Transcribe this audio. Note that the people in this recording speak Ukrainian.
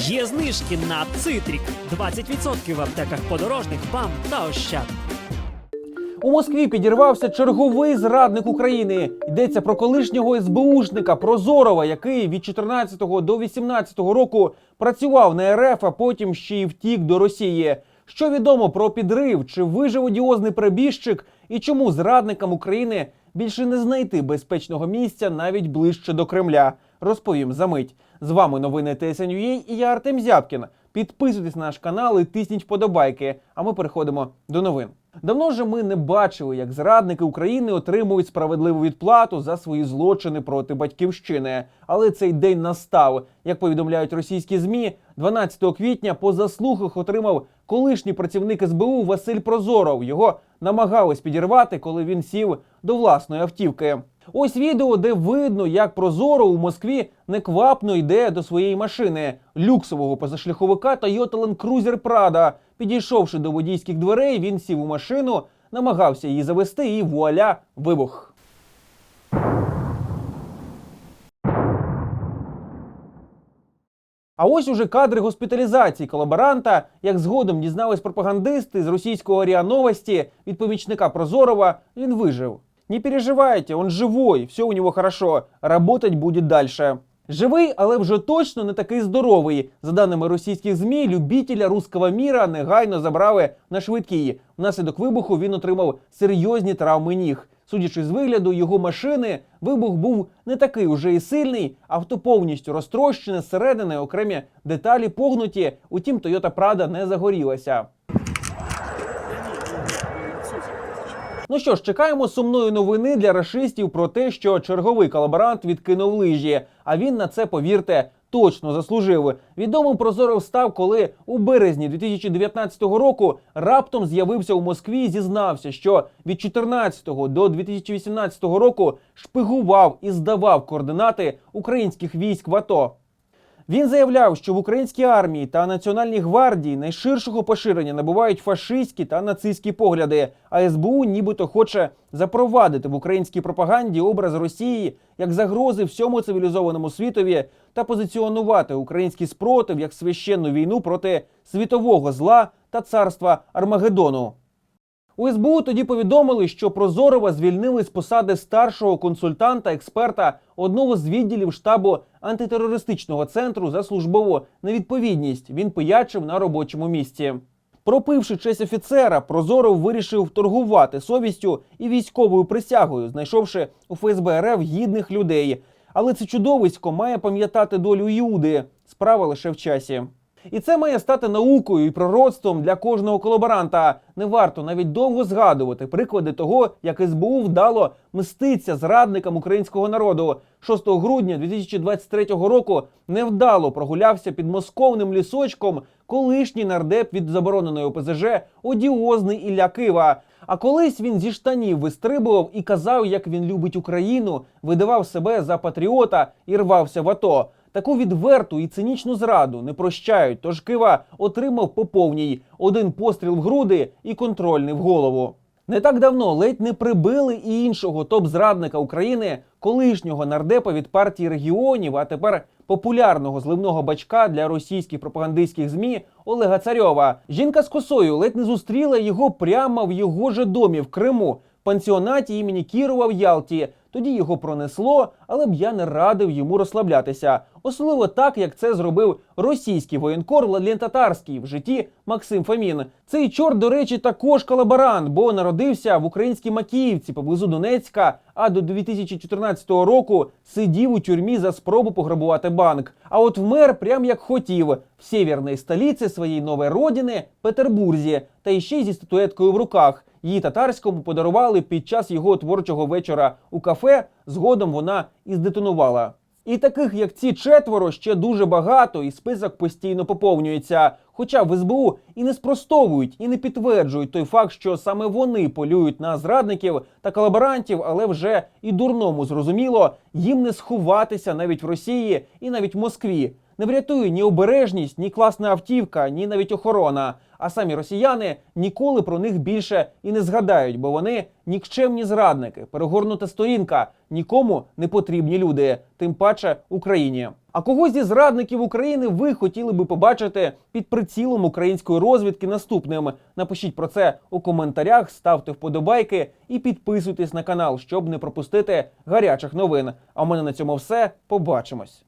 Є знижки на цитрік 20% в аптеках подорожних БАМ та Ощад. У Москві підірвався черговий зрадник України. Йдеться про колишнього СБУшника Прозорова, який від 14 до 18 року працював на РФ, а потім ще й втік до Росії. Що відомо про підрив, чи вижив одіозний перебіжчик, і чому зрадникам України більше не знайти безпечного місця навіть ближче до Кремля? Розповім за мить. З вами новини ТСНЮА і я Артем Зябкін. Підписуйтесь на наш канал і тисніть вподобайки. А ми переходимо до новин. Давно вже ми не бачили, як зрадники України отримують справедливу відплату за свої злочини проти батьківщини. Але цей день настав. Як повідомляють російські змі, 12 квітня по заслугах отримав колишній працівник СБУ Василь Прозоров. Його намагались підірвати, коли він сів до власної автівки. Ось відео, де видно, як Прозоро у Москві неквапно йде до своєї машини люксового позашляховика Toyota Land Cruiser Prado. Підійшовши до водійських дверей, він сів у машину, намагався її завести, і вуаля, вибух. А ось уже кадри госпіталізації колаборанта, як згодом дізнались пропагандисти з російського РІА Новості від помічника Прозорова, він вижив. Не переживайте, он живой, все у него хорошо, работать будет дальше. Живий, але вже точно не такий здоровий. За даними російських змі, любітеля руського міра негайно забрали на швидкій. Внаслідок вибуху він отримав серйозні травми ніг. Судячи з вигляду його машини, вибух був не такий уже і сильний, авто повністю розтрощене зсередини, окремі деталі погнуті. Утім, Toyota Prado не загорілася. Ну що ж, чекаємо сумної новини для рашистів про те, що черговий колаборант відкинув лижі. А він на це, повірте, точно заслужив. Відомим Прозоров став, коли у березні 2019 року раптом з'явився у Москві і зізнався, що від 14 до 2018 року шпигував і здавав координати українських військ в АТО. Він заявляв, що в українській армії та національній гвардії найширшого поширення набувають фашистські та нацистські погляди. А СБУ нібито хоче запровадити в українській пропаганді образ Росії як загрози всьому цивілізованому світові та позиціонувати український спротив як священну війну проти світового зла та царства Армагеддону. У СБУ тоді повідомили, що Прозорова звільнили з посади старшого консультанта, експерта одного з відділів штабу антитерористичного центру за службову невідповідність. Він пиячив на робочому місці. Пропивши честь офіцера, Прозоров вирішив торгувати совістю і військовою присягою, знайшовши у ФСБ РФ гідних людей. Але це чудовисько має пам'ятати долю Іуди. Справа лише в часі. І це має стати наукою і пророцтвом для кожного колаборанта. Не варто навіть довго згадувати приклади того, як СБУ вдало мститься зрадникам українського народу. 6 грудня 2023 року невдало прогулявся під московним лісочком колишній нардеп від забороненої ОПЗЖ одіозний Ілля Кива. А колись він зі штанів вистрибував і казав, як він любить Україну, видавав себе за патріота і рвався в АТО. Таку відверту і цинічну зраду не прощають. Тож Кива отримав по повній один постріл в груди і контрольний в голову. Не так давно ледь не прибили і іншого топ-зрадника України, колишнього нардепа від партії регіонів, а тепер популярного зливного бачка для російських пропагандистських змі Олега Царьова. Жінка з косою ледь не зустріла його прямо в його же домі в Криму, пансіонаті імені Кірова в Ялті. Тоді його пронесло, але б я не радив йому розслаблятися. Особливо так, як це зробив російський воєнкор Владлен Татарський в житті Максим Фомін. Цей чорт, до речі, також колаборант, бо народився в українській Макіївці поблизу Донецька, а до 2014 року сидів у тюрмі за спробу пограбувати банк. А от вмер прям як хотів в сєвєрній столиці своєї нової родини Петербурзі, та іще зі статуеткою в руках. Її татарському подарували під час його творчого вечора у кафе. Згодом вона і здетонувала. І таких, як ці четверо, ще дуже багато, і список постійно поповнюється. Хоча в СБУ і не спростовують, і не підтверджують той факт, що саме вони полюють на зрадників та колаборантів, але вже і дурному зрозуміло, їм не сховатися навіть в Росії і навіть в Москві. Не врятує ні обережність, ні класна автівка, ні навіть охорона. А самі росіяни ніколи про них більше і не згадають, бо вони нікчемні зрадники, перегорнута сторінка, нікому не потрібні люди, тим паче Україні. А кого зі зрадників України ви хотіли би побачити під прицілом української розвідки наступним? Напишіть про це у коментарях, ставте вподобайки і підписуйтесь на канал, щоб не пропустити гарячих новин. А в мене на цьому все. Побачимось.